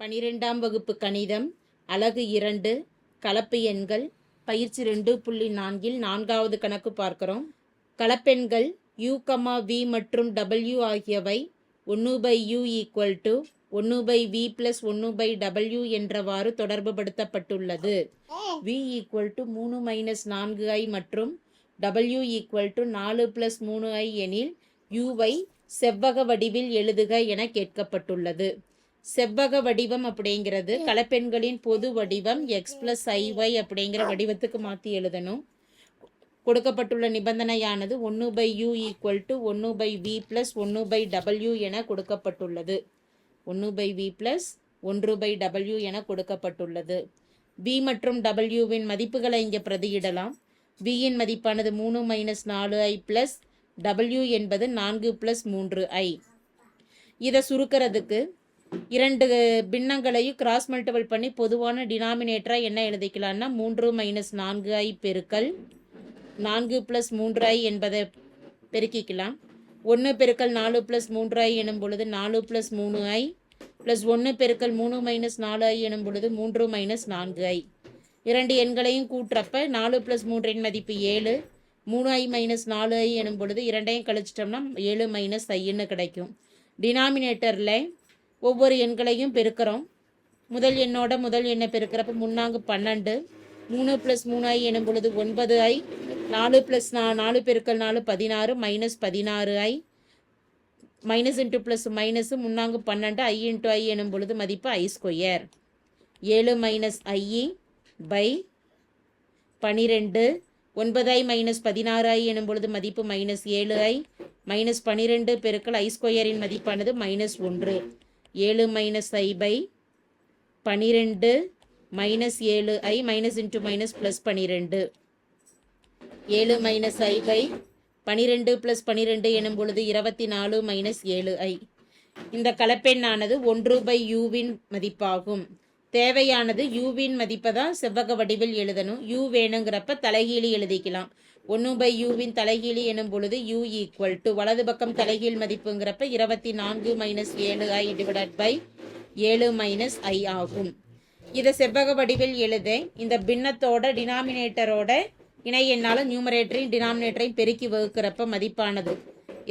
பனிரெண்டாம் வகுப்பு கணிதம் அலகு இரண்டு கலப்பு எண்கள் பயிற்சி ரெண்டு புள்ளி நான்கில் நான்காவது கணக்கு பார்க்கிறோம். கலப்பெண்கள் யூ கமா வி மற்றும் டபிள்யூ ஆகியவை ஒன்று பை யூ ஈக்குவல் டு ஒன்று பை வி ப்ளஸ் ஒன்று பை டபிள்யூ என்றவாறு தொடர்புபடுத்தப்பட்டுள்ளது. வி ஈக்குவல் டு மூணு மைனஸ் நான்கு ஐ மற்றும் டபிள்யூ ஈக்குவல் டு நாலு ப்ளஸ் மூணு ஐ எனில் யூவை செவ்வக வடிவில் எழுதுக என கேட்கப்பட்டுள்ளது. செவ்வக வடிவம் அப்படிங்கிறது கலப்பெண்களின் பொது வடிவம் எக்ஸ் பிளஸ் ஐஒய் அப்படிங்கிற வடிவத்துக்கு மாற்றி எழுதணும். கொடுக்கப்பட்டுள்ள நிபந்தனையானது ஒன்று பை யூ ஈக்குவல் டு ஒன்று பை வி ப்ளஸ் ஒன்று பை டபிள்யூ என கொடுக்கப்பட்டுள்ளது. ஒன்று பை வி ப்ளஸ் ஒன்று பை டபிள்யூ என கொடுக்கப்பட்டுள்ளது. வி மற்றும் டபிள்யூவின் மதிப்புகளை இங்கே பிரதியிடலாம். வியின் மதிப்பானது மூணு மைனஸ் நாலு ஐ ப்ளஸ் டபிள்யூ என்பது நான்கு ப்ளஸ் மூன்று ஐ இதை சுருக்கிறதுக்கு இரண்டு பின்னங்களையும் கிராஸ் மல்டிபிள் பண்ணி பொதுவான டினாமினேட்டராக என்ன எழுதிக்கலாம்னா மூன்று மைனஸ் நான்கு ஐ பெருக்கல் நான்கு ப்ளஸ் மூன்று ஐ என்பதை பெருக்கிக்கலாம். ஒன்று பெருக்கல் நாலு ப்ளஸ் மூன்று ஐ எனும் பொழுது நாலு ப்ளஸ் மூணு ஐ ப்ளஸ் ஒன்று பெருக்கல் மூணு மைனஸ் நாலு ஐ எனும் பொழுது மூன்று மைனஸ் நான்கு ஐ. இரண்டு எண்களையும் கூட்டுறப்ப நாலு ப்ளஸ் மூன்றின் மதிப்பு ஏழு மூணு ஐ மைனஸ் நாலு ஐ எனும் பொழுது இரண்டையும் கழிச்சிட்டோம்னா ஏழு மைனஸ் ஐன்னு கிடைக்கும். டினாமினேட்டரில் ஒவ்வொரு எண்களையும் பெருக்கிறோம். முதல் எண்ணோட முதல் எண்ணை பெருக்கிறப்ப முன்னாங்கு பன்னெண்டு மூணு ப்ளஸ் மூணு ஐ எனும் பொழுது ஒன்பது ஐ நாலு ப்ளஸ் நா நாலு பெருக்கல் நாலு பதினாறு மைனஸ் பதினாறு i minus into plus minus முன்னாங்கு பன்னெண்டு ஐ இன்ட்டு ஐ எனும் பொழுது மதிப்பு ஐ ஸ்கொயர் ஏழு மைனஸ் ஐஇ பை பனிரெண்டு ஒன்பது ஐ மைனஸ் பதினாறு ஐ எனும் பொழுது மதிப்பு மைனஸ் ஏழு ஐ மைனஸ் பனிரெண்டு பெருக்கல் ஐ ஸ்கொயரின் மதிப்பானது மைனஸ் ஒன்று. ஏழு மைனஸ் ஐ பை பனிரெண்டு மைனஸ் ஏழு i minus into minus plus பனிரெண்டு. ஏழு மைனஸ் ஐ பை பனிரெண்டு ப்ளஸ் பனிரெண்டு எனும் பொழுது இருபத்தி நாலு மைனஸ் ஏழு ஐ இந்த கலப்பெண்ணானது ஒன்று பை யூவின் மதிப்பாகும். தேவையானது யூவின் மதிப்பை தான் செவ்வக வடிவில் எழுதணும். யூ வேணுங்கிறப்ப தலைகீழி எழுதிக்கலாம். ஒன்று பை யூவின் தலைகீழி எனும் பொழுது யூ ஈக்குவல் டு வலது பக்கம் தலைகீழ் மதிப்புங்கிறப்ப இருபத்தி நான்கு மைனஸ் ஏழு ஐ டிவைடட் பை ஏழு மைனஸ் ஐ ஆகும். இதை செவ்வக வடிவில் எழுத இந்த பின்னத்தோட டினாமினேட்டரோட இணை என்னால் நியூமரேட்டரையும் டினாமினேட்டரையும் பெருக்கி வகுக்கிறப்ப மதிப்பானது.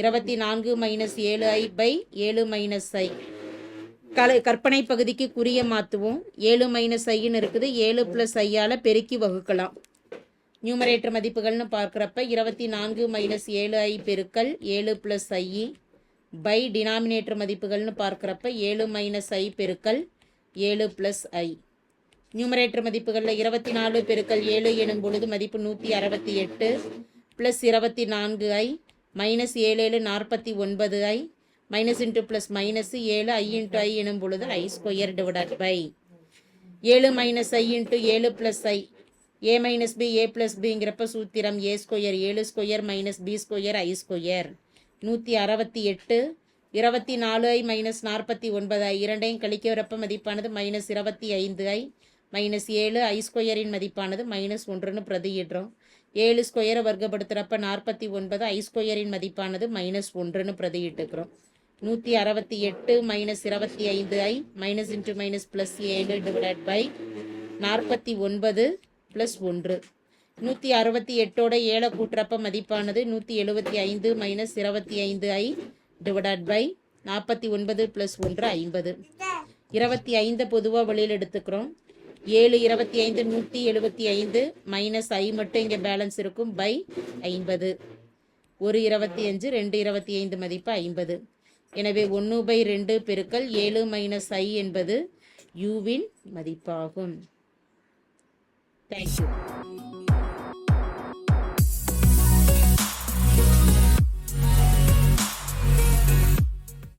இருபத்தி நான்கு மைனஸ் ஏழு ஐ பை ஏழு மைனஸ் ஐ கல கற்பனை பகுதிக்கு குறிய மாற்றுவோம் ஏழு மைனஸ் ஐன்னு இருக்குது. ஏழு ப்ளஸ் ஐயால் பெருக்கி வகுக்கலாம். நியூமரேட்டர் மதிப்புகள்னு பார்க்குறப்ப இருபத்தி நான்கு மைனஸ் ஏழு ஐ பெருக்கல் ஏழு ப்ளஸ் ஐ பை டினாமினேட்டர் மதிப்புகள்னு பார்க்குறப்ப ஏழு மைனஸ் ஐ பெருக்கல் ஏழு ப்ளஸ் ஐ நியூமரேட்டர் மதிப்புகளில் இருபத்தி நாலு பெருக்கல் ஏழு எனும் பொழுது மதிப்பு நூற்றி அறுபத்தி எட்டு ப்ளஸ் இருபத்தி நான்கு ஐ மைனஸ் ஏழு ஏழு நாற்பத்தி ஒன்பது i minus into plus minus ஏழு ஐ இன்ட்டு ஐ எனும் பொழுது ஐ ஸ்கொயர் டிவைடட் பை ஏழு மைனஸ் ஐ இன்ட்டு ஏழு plus i a minus b a plus பிங்கிறப்ப சூத்திரம் ஏ ஸ்கொயர் ஏழு square minus b square i square நூற்றி அறுபத்தி எட்டு இருபத்தி நாலு ஐ மைனஸ் நாற்பத்தி ஒன்பது ஐ இரண்டையும் கழிக்கிறப்ப மதிப்பானது மைனஸ் இருபத்தி ஐந்து ஐ மைனஸ் ஏழு ஐ ஸ்கொயரின் மதிப்பானது மைனஸ் ஒன்றுன்னு பிரதியிடுறோம். ஏழு ஸ்கொயரை வர்க்கப்படுத்துகிறப்ப நாற்பத்தி ஒன்பது ஐ ஸ்கொயரின் மதிப்பானது மைனஸ் ஒன்றுன்னு பிரதியிட்டுக்கிறோம். நூற்றி அறுபத்தி எட்டு மைனஸ் இருபத்தி ஐந்து i minus into minus plus ஏழு டிவைட் பை நாற்பத்தி ஒன்பது ப்ளஸ் ஒன்று. நூற்றி அறுபத்தி எட்டோட ஏழை கூட்டுறப்ப மதிப்பானது நூற்றி எழுபத்தி ஐந்து மைனஸ் இருபத்தி ஐந்து ஐ டிவைடட் பை நாற்பத்தி ஒன்பது ப்ளஸ் ஒன்று ஐம்பது. இருபத்தி ஐந்து பொதுவாக வெளியில் எடுத்துக்கிறோம். ஏழு இருபத்தி ஐந்து நூற்றி எழுபத்தி ஐந்து மைனஸ் ஐ மட்டும் இங்கே பேலன்ஸ் இருக்கும் பை ஐம்பது. ஒரு இருபத்தி அஞ்சு ரெண்டு இருபத்தி ஐந்து மதிப்பு ஐம்பது. எனவே ஒன்று பை ரெண்டு பெருக்கல் ஏழு மைனஸ் ஐ என்பது யூவின் மதிப்பாகும். Thank you.